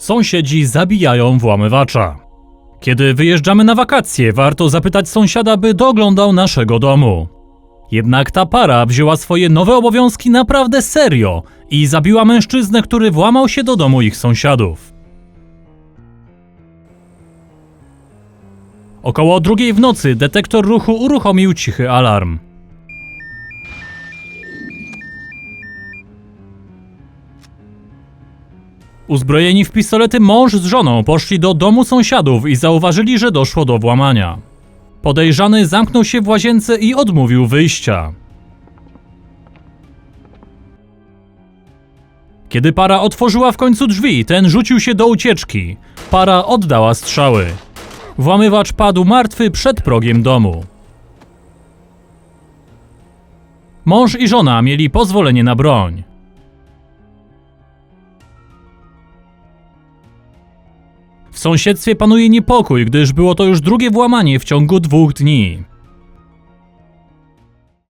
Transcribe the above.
Sąsiedzi zabijają włamywacza. Kiedy wyjeżdżamy na wakacje, warto zapytać sąsiada, by doglądał naszego domu. Jednak ta para wzięła swoje nowe obowiązki naprawdę serio i zabiła mężczyznę, który włamał się do domu ich sąsiadów. Około drugiej w nocy detektor ruchu uruchomił cichy alarm. Uzbrojeni w pistolety mąż z żoną poszli do domu sąsiadów i zauważyli, że doszło do włamania. Podejrzany zamknął się w łazience i odmówił wyjścia. Kiedy para otworzyła w końcu drzwi, ten rzucił się do ucieczki. Para oddała strzały. Włamywacz padł martwy przed progiem domu. Mąż i żona mieli pozwolenie na broń. W sąsiedztwie panuje niepokój, gdyż było to już drugie włamanie w ciągu dwóch dni.